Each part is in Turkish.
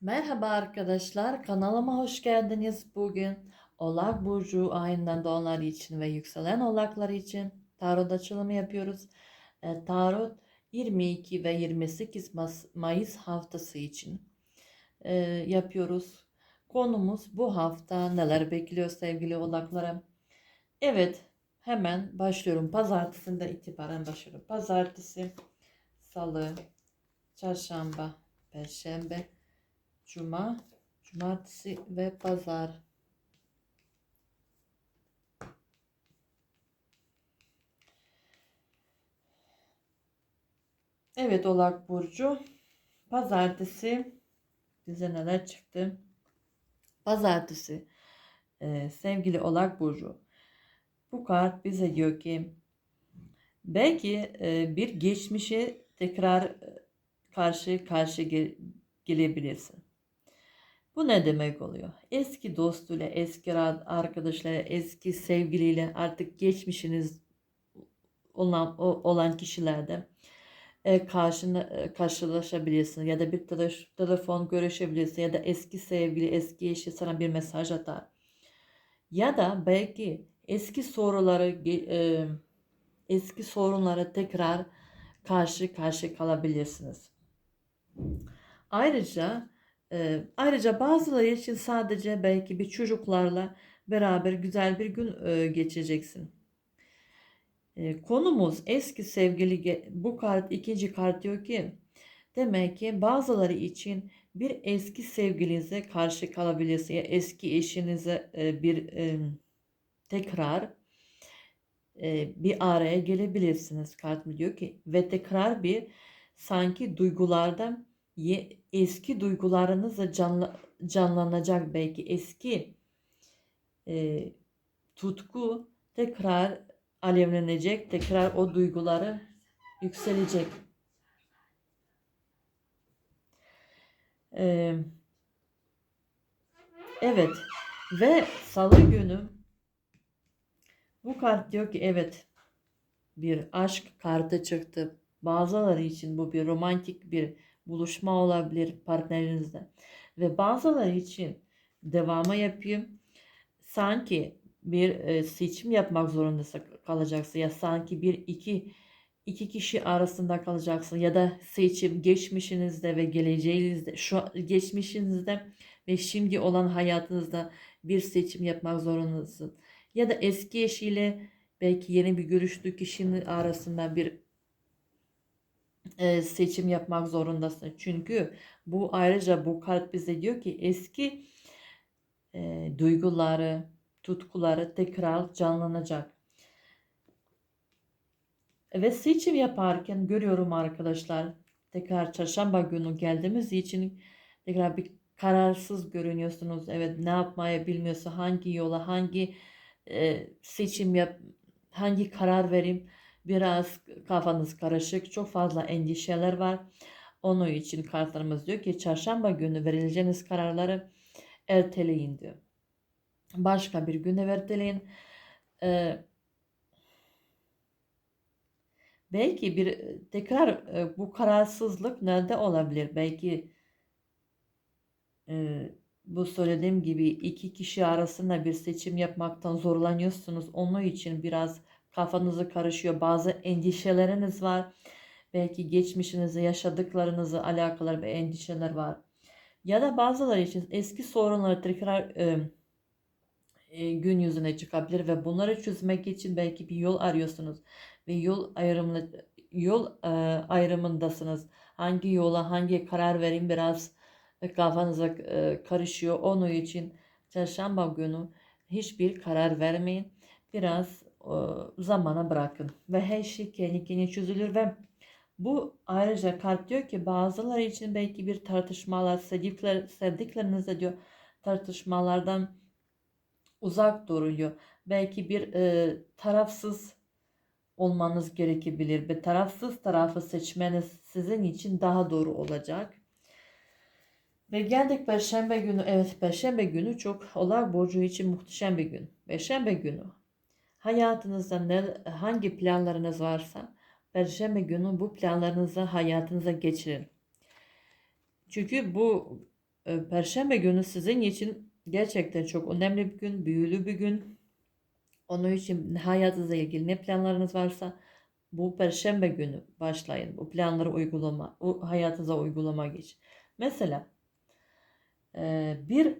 Merhaba arkadaşlar, kanalıma hoş geldiniz. Bugün Oğlak Burcu ayından doğanlar için ve yükselen oğlaklar için tarot açılımı yapıyoruz. E, tarot 22 ve 28 Mas- Mayıs haftası için e, yapıyoruz. Konumuz bu hafta neler bekliyor sevgili oğlaklarım? Evet, hemen başlıyorum. Pazartesinden itibaren başlıyorum. Pazartesi, salı, çarşamba, perşembe, Cuma, cumartesi ve pazar. Evet Oğlak Burcu. Pazartesi bize neler çıktı? Pazartesi e, sevgili Oğlak Burcu. Bu kart bize diyor ki belki e, bir geçmişe tekrar e, karşı karşı gel- gelebilirsin. Bu ne demek oluyor? Eski dostuyla, eski arkadaşlarıyla, eski sevgiliyle artık geçmişiniz olan olan kişilerde e, karşına e, karşılaşabilirsin ya da bir tele- telefon görüşebilirsin ya da eski sevgili, eski eşi sana bir mesaj atar. Ya da belki eski soruları e, eski sorunlara tekrar karşı karşı kalabilirsiniz. Ayrıca ayrıca bazıları için sadece belki bir çocuklarla beraber güzel bir gün geçeceksin. Konumuz eski sevgili bu kart ikinci kart diyor ki demek ki bazıları için bir eski sevgilinize karşı kalabilirsin ya eski eşinize bir tekrar bir araya gelebilirsiniz. Kart mı diyor ki ve tekrar bir sanki duygulardan ye- eski duygularınız da canla, canlanacak belki eski e, tutku tekrar alevlenecek tekrar o duyguları yükselecek. E, evet ve salı günü bu kart diyor ki evet bir aşk kartı çıktı. Bazıları için bu bir romantik bir buluşma olabilir partnerinizle. Ve bazıları için devamı yapayım. Sanki bir e, seçim yapmak zorunda kalacaksın ya sanki bir iki iki kişi arasında kalacaksın ya da seçim geçmişinizde ve geleceğinizde şu geçmişinizde ve şimdi olan hayatınızda bir seçim yapmak zorundasın. Ya da eski eşiyle belki yeni bir görüştüğü kişinin arasında bir e, seçim yapmak zorundasın. Çünkü bu ayrıca bu kart bize diyor ki eski e, duyguları, tutkuları tekrar canlanacak. Ve seçim yaparken görüyorum arkadaşlar tekrar çarşamba günü geldiğimiz için tekrar bir kararsız görünüyorsunuz. Evet ne yapmaya bilmiyorsa hangi yola hangi e, seçim yap hangi karar vereyim biraz kafanız karışık çok fazla endişeler var. Onun için kartlarımız diyor ki çarşamba günü verileceğiniz kararları erteleyin diyor. Başka bir güne erteleyin. Ee, belki bir tekrar e, bu kararsızlık nerede olabilir? Belki e, bu söylediğim gibi iki kişi arasında bir seçim yapmaktan zorlanıyorsunuz. Onun için biraz kafanızı karışıyor. Bazı endişeleriniz var. Belki geçmişinizde yaşadıklarınızı alakalı bir endişeler var. Ya da bazıları için eski sorunları tekrar e, e, gün yüzüne çıkabilir ve bunları çözmek için belki bir yol arıyorsunuz ve yol ayrımı yol e, ayrımındasınız. Hangi yola hangi karar vereyim biraz kafanıza e, karışıyor. Onun için çarşamba günü hiçbir karar vermeyin. Biraz e, zamana bırakın ve her şey kendi kendine çözülür ve bu ayrıca kart diyor ki bazıları için belki bir tartışmalar sevdikler, sevdiklerinizle diyor tartışmalardan uzak duruluyor. Belki bir e, tarafsız olmanız gerekebilir. Bir tarafsız tarafı seçmeniz sizin için daha doğru olacak. Ve geldik Perşembe günü. Evet Perşembe günü çok Oğlak Burcu için muhteşem bir gün. Perşembe günü hayatınızda ne, hangi planlarınız varsa Perşembe günü bu planlarınızı hayatınıza geçirin. Çünkü bu e, Perşembe günü sizin için gerçekten çok önemli bir gün, büyülü bir gün. Onun için hayatınızla ilgili ne planlarınız varsa bu Perşembe günü başlayın. Bu planları uygulama, o hayatınıza uygulama geç. Mesela e, bir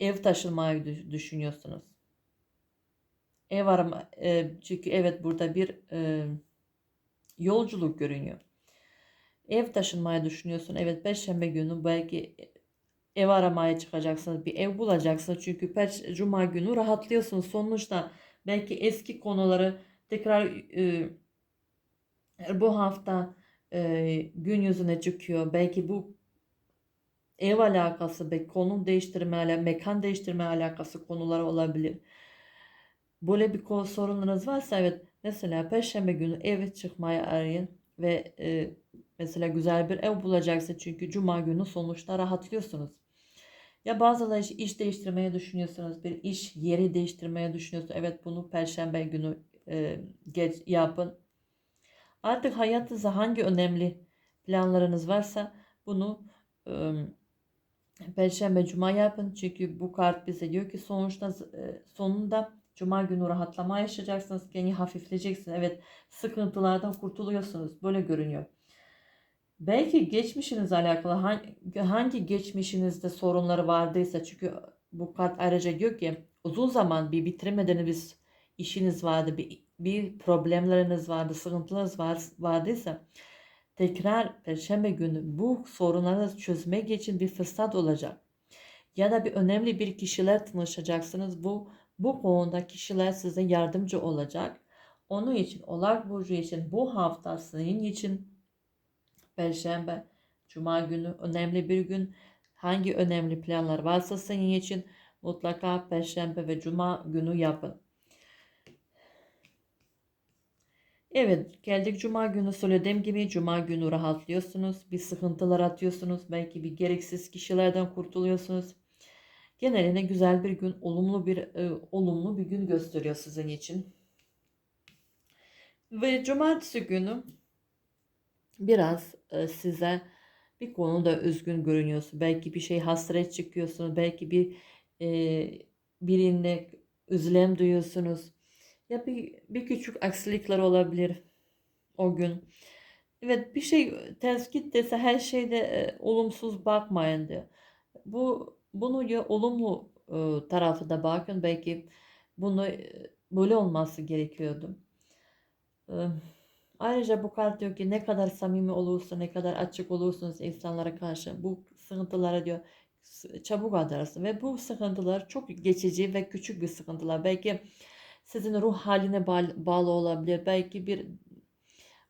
ev taşınmayı düş- düşünüyorsunuz. Ev arama, e, çünkü evet burada bir e, yolculuk görünüyor. Ev taşınmayı düşünüyorsun. Evet Perşembe günü belki ev aramaya çıkacaksınız. Bir ev bulacaksınız. Çünkü per Cuma günü rahatlıyorsunuz. Sonuçta belki eski konuları tekrar e, bu hafta e, gün yüzüne çıkıyor. Belki bu ev alakası, belki konum değiştirme, mekan değiştirme alakası konuları olabilir. Böyle bir konu sorunlarınız varsa evet mesela Perşembe günü eve çıkmayı arayın ve e, mesela güzel bir ev bulacaksın çünkü Cuma günü sonuçta rahatlıyorsunuz. Ya bazıları iş, iş değiştirmeye düşünüyorsunuz, bir iş yeri değiştirmeye düşünüyorsunuz. Evet bunu Perşembe günü e, geç yapın. Artık hayatınızda hangi önemli planlarınız varsa bunu e, Perşembe, Cuma yapın. Çünkü bu kart bize diyor ki sonuçta e, sonunda Cuma günü rahatlama yaşayacaksınız. Kendi hafifleyeceksiniz. Evet sıkıntılardan kurtuluyorsunuz. Böyle görünüyor. Belki geçmişinizle alakalı hangi, hangi geçmişinizde sorunları vardıysa çünkü bu kart ayrıca diyor ki uzun zaman bir bitiremediğiniz işiniz vardı, bir, bir problemleriniz vardı, sıkıntılarınız var, vardıysa tekrar Perşembe günü bu sorunları çözmek için bir fırsat olacak. Ya da bir önemli bir kişiler tanışacaksınız. Bu bu konuda kişiler size yardımcı olacak. Onun için Oğlak Burcu için bu hafta senin için Perşembe, Cuma günü önemli bir gün. Hangi önemli planlar varsa senin için mutlaka Perşembe ve Cuma günü yapın. Evet, geldik Cuma günü söylediğim gibi Cuma günü rahatlıyorsunuz. Bir sıkıntılar atıyorsunuz. Belki bir gereksiz kişilerden kurtuluyorsunuz. Geneline güzel bir gün, olumlu bir e, olumlu bir gün gösteriyor sizin için. Ve cumartesi günü biraz e, size bir konuda üzgün görünüyorsun. Belki bir şey hasret çıkıyorsunuz. Belki bir e, birine üzülem duyuyorsunuz. Ya bir, bir küçük aksilikler olabilir o gün. Evet bir şey ters gittiyse her şeyde e, olumsuz bakmayın diyor. Bu bunu ya olumlu e, tarafı da bakın. Belki bunu böyle olması gerekiyordu. Ayrıca bu kart diyor ki ne kadar samimi olursa, ne kadar açık olursunuz insanlara karşı bu sıkıntılara diyor çabuk atarsın ve bu sıkıntılar çok geçici ve küçük bir sıkıntılar. Belki sizin ruh haline bağlı, olabilir. Belki bir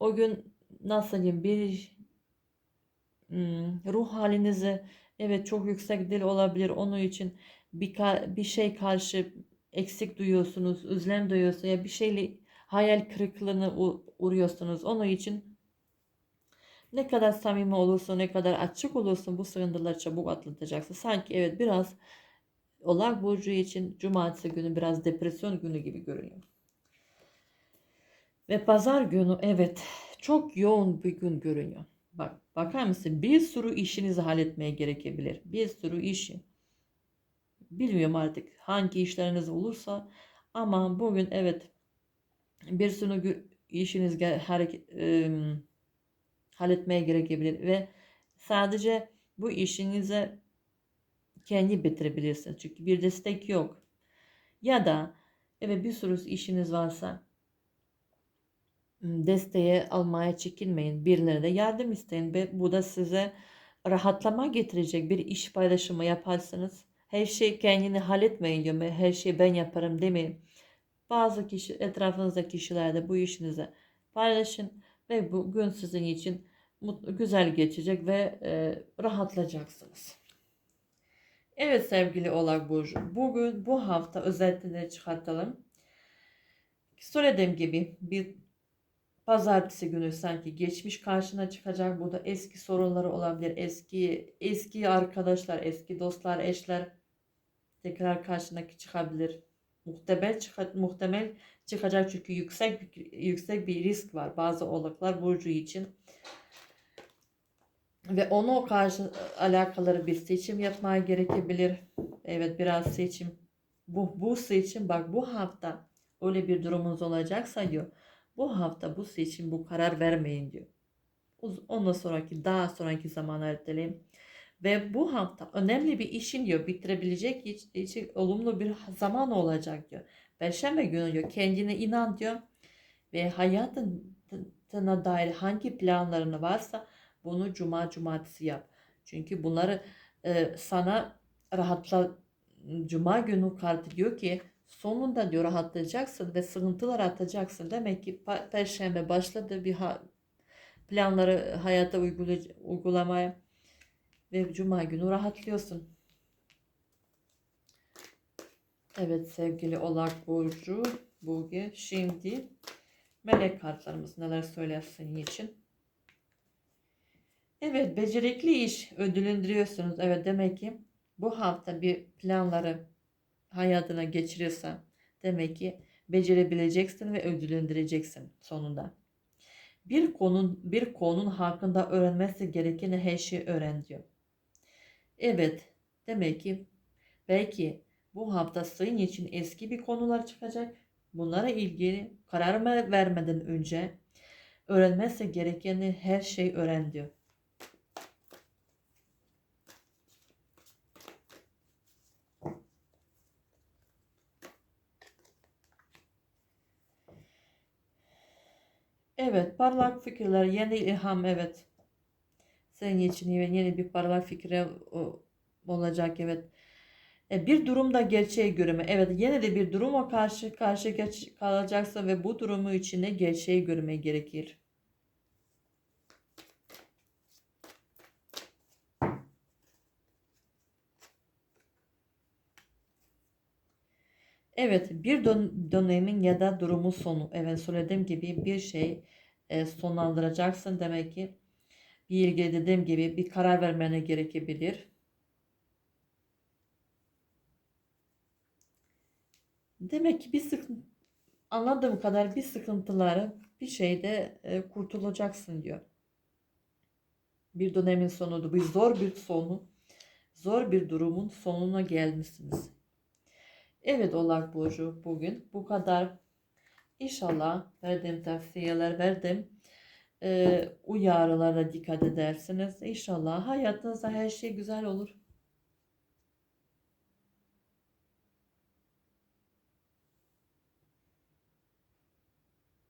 o gün nasıl diyeyim bir ruh halinizi evet çok yüksek değil olabilir. Onun için bir, bir şey karşı eksik duyuyorsunuz, üzlem duyuyorsunuz ya bir şeyle hayal kırıklığına u- uğruyorsunuz. Onun için ne kadar samimi olursun, ne kadar açık olursun bu sıkıntıları çabuk atlatacaksın. Sanki evet biraz Oğlak Burcu için cumartesi günü biraz depresyon günü gibi görünüyor. Ve pazar günü evet çok yoğun bir gün görünüyor. Bak bakar mısın bir sürü işinizi halletmeye gerekebilir. Bir sürü işi. Bilmiyorum artık hangi işleriniz olursa ama bugün evet bir sürü işiniz hareket, halletmeye gerekebilir ve sadece bu işinize kendi bitirebilirsiniz. Çünkü bir destek yok. Ya da evet bir sürü işiniz varsa desteğe almaya çekinmeyin. Birilerine de yardım isteyin ve bu da size rahatlama getirecek bir iş paylaşımı yaparsanız her şey kendini halletmeyin diyor. Her şeyi ben yaparım demeyin. Bazı kişi etrafınızdaki kişilerde bu işinizi paylaşın ve bu gün sizin için mutlu, güzel geçecek ve e, rahatlayacaksınız. Evet sevgili Oğlak Burcu, bugün bu hafta özetleri çıkartalım. Söylediğim gibi bir pazartesi günü sanki geçmiş karşına çıkacak. Burada eski sorunları olabilir. Eski eski arkadaşlar, eski dostlar, eşler tekrar karşına çıkabilir. Muhtemel muhtemel çıkacak çünkü yüksek yüksek bir risk var bazı oğlaklar burcu için. ve ona karşı alakalı bir seçim yapmaya gerekebilir. Evet biraz seçim. Bu, bu seçim bak bu hafta öyle bir durumunuz olacaksa diyor. Bu hafta bu seçim bu karar vermeyin diyor. Ondan sonraki daha sonraki zaman erteleyin. Ve bu hafta önemli bir işin diyor bitirebilecek iç- için olumlu bir zaman olacak diyor. Perşembe günü diyor kendine inan diyor. Ve hayatına dair hangi planların varsa bunu cuma cumartesi yap. Çünkü bunları e, sana rahatla cuma günü kartı diyor ki sonunda diyor rahatlayacaksın ve sıkıntılar atacaksın. Demek ki perşembe başladı bir ha- planları hayata uygulamaya ve cuma günü rahatlıyorsun. Evet sevgili Oğlak Burcu bugün şimdi melek kartlarımız neler söyler senin için. Evet becerikli iş ödüllendiriyorsunuz. Evet demek ki bu hafta bir planları hayatına geçiriyorsan demek ki becerebileceksin ve ödüllendireceksin sonunda. Bir konun bir konunun hakkında öğrenmesi gerekeni her şeyi öğren diyor. Evet demek ki belki bu hafta senin için eski bir konular çıkacak. Bunlara ilgili karar ver- vermeden önce öğrenmesi gerekeni her şey öğren diyor. Evet, parlak fikirler, yeni ilham, evet. Senin için yeni, bir parlak fikre olacak, evet. E, bir durumda gerçeği görme. Evet, yine de bir duruma karşı karşı kalacaksın ve bu durumu içinde gerçeği görme gerekir. Evet, bir dön- dönemin ya da durumun sonu. Evet, söylediğim gibi bir şey e, sonlandıracaksın demek ki. Bir ilgili dediğim gibi bir karar vermene gerekebilir. Demek ki bir sıkıntı, anladığım kadar bir sıkıntıları bir şeyde e, kurtulacaksın diyor. Bir dönemin sonudu, bir zor bir sonu, zor bir durumun sonuna gelmişsiniz. Evet Oğlak Burcu bugün bu kadar. İnşallah verdiğim tavsiyeler verdim. Ee, uyarılara dikkat edersiniz. İnşallah hayatınızda her şey güzel olur.